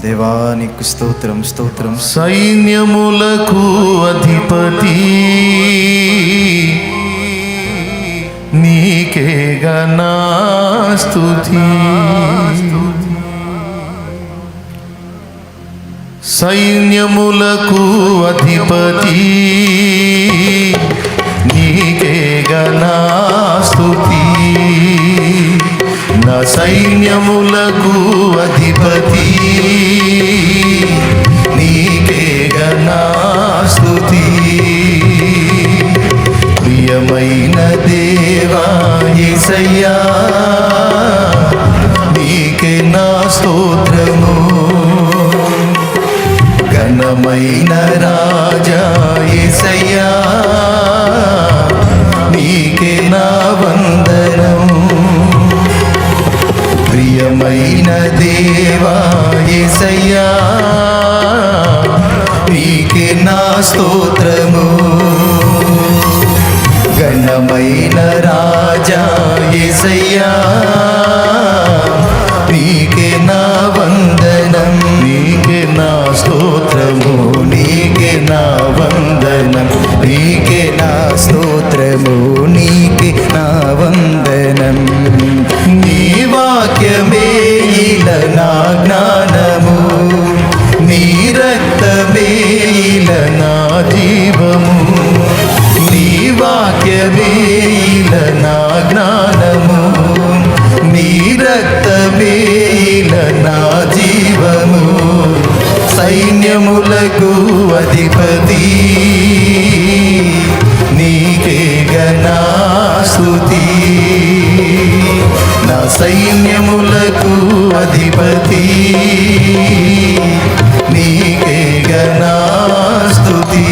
దేవానికి స్తోత్రం స్తోత్రం. సైన్యములకు అధిపతి. నీకే గనా స్తుతి సైన్యములకు అధిపతి. నీకే గనా సైన్యములకు అధిపతి. నీకే గనా స్తుతి ప్రియమైన దేవా యేసయ్యా నీకే నా స్తోత్రము. ఘనమైన రాజా ఏసయ్యా స్తోత్రము. ఘనమైన రాజా ఏసయ్యా నీకే నా వందనం నీకే నా స్తోత్రము నీకే నా వందనం నీకే నా స్తోత్రము. రక్తమేల నా జ్ఞానము నీ రక్తమేల నా జీవము. సైన్యములకు అధిపతి నీకే గణాస్తుతి నా సైన్యములకు అధిపతి నీకే గణాస్తుతి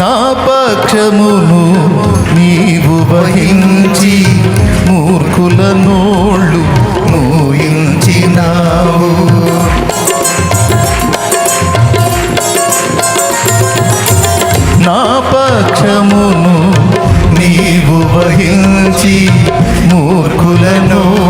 నా పక్షమును నీవు వహించి మూర్ఖుల నోళ్ళు మూయించినావు. నా పక్షమును నీవు వహించి మూర్ఖుల నోళ్ళు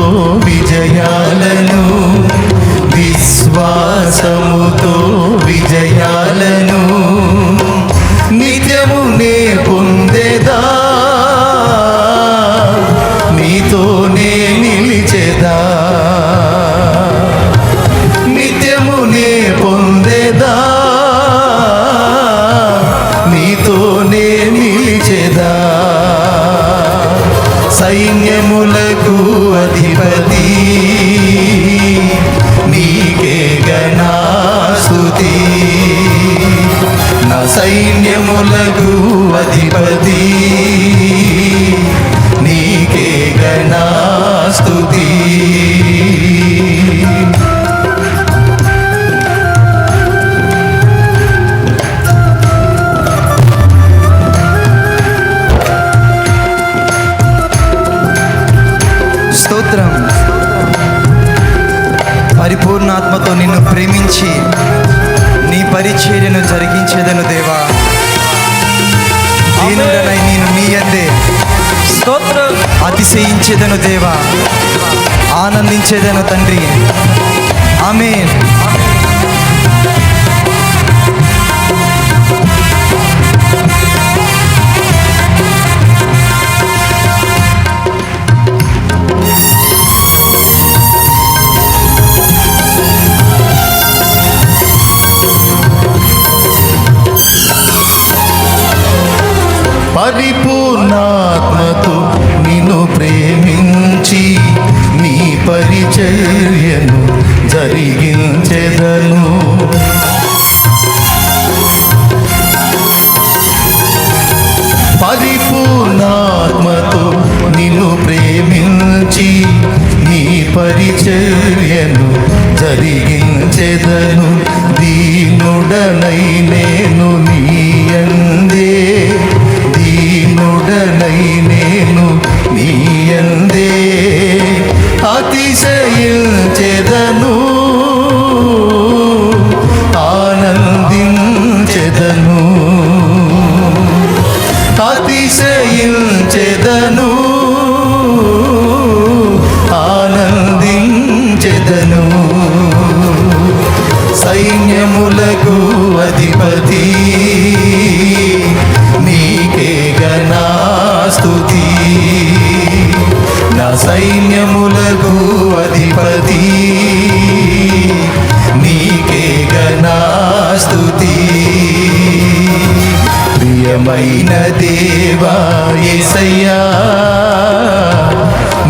జరిగించేదను దేవా. దీనుడనై నేను నీ అందే స్తోత్రం. అతిశయించేదను దేవా. ఆనందించేదను తండ్రి. ఆమేన్. అతిశయించెదను ఆనందించెదను. అతిశయించెదను ఆనందించెదను. సైన్యములకు అధిపతి నీకే గణాస్తుతి నా సైన్యములకు అధిపతి నీకే గణాస్తుతి ప్రియమైన దేవా యేసయ్యా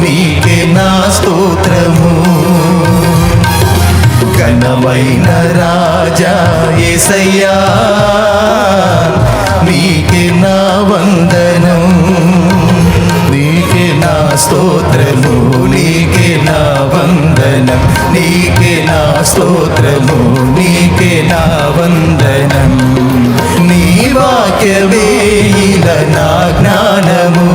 నీకే నా స్తోత్రము. ఘనమైన రాజా యేసయ్యా నీకే నా వందనం నా స్తోత్రము నీకే నా వందనం. నీకే నా స్తోత్రము నీకే నా వందనం. నీ వాక్యమే ఇల నా జ్ఞానము.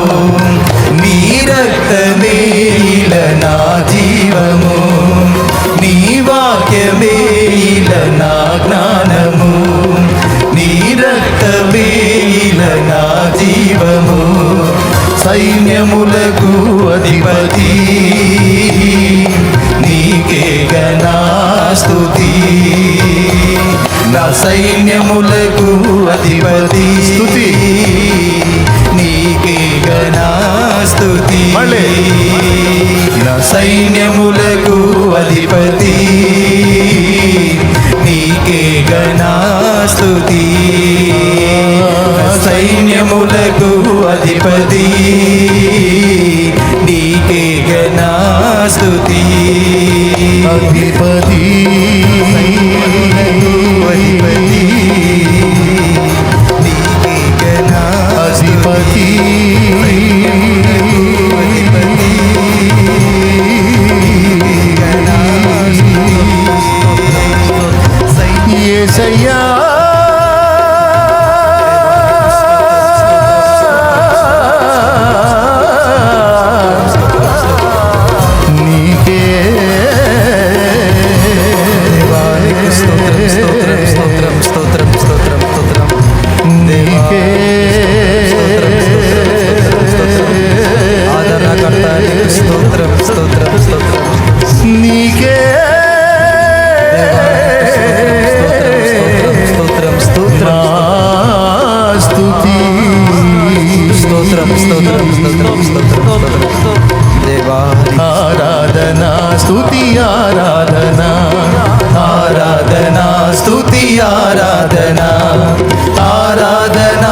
సైన్యములకు అధిపతి. స్తుతి. నీకే గణాస్తుతి. నా సైన్యములకు అధిపతి. నీకే గణాస్తుతి సైన్యములకు అధిపతి.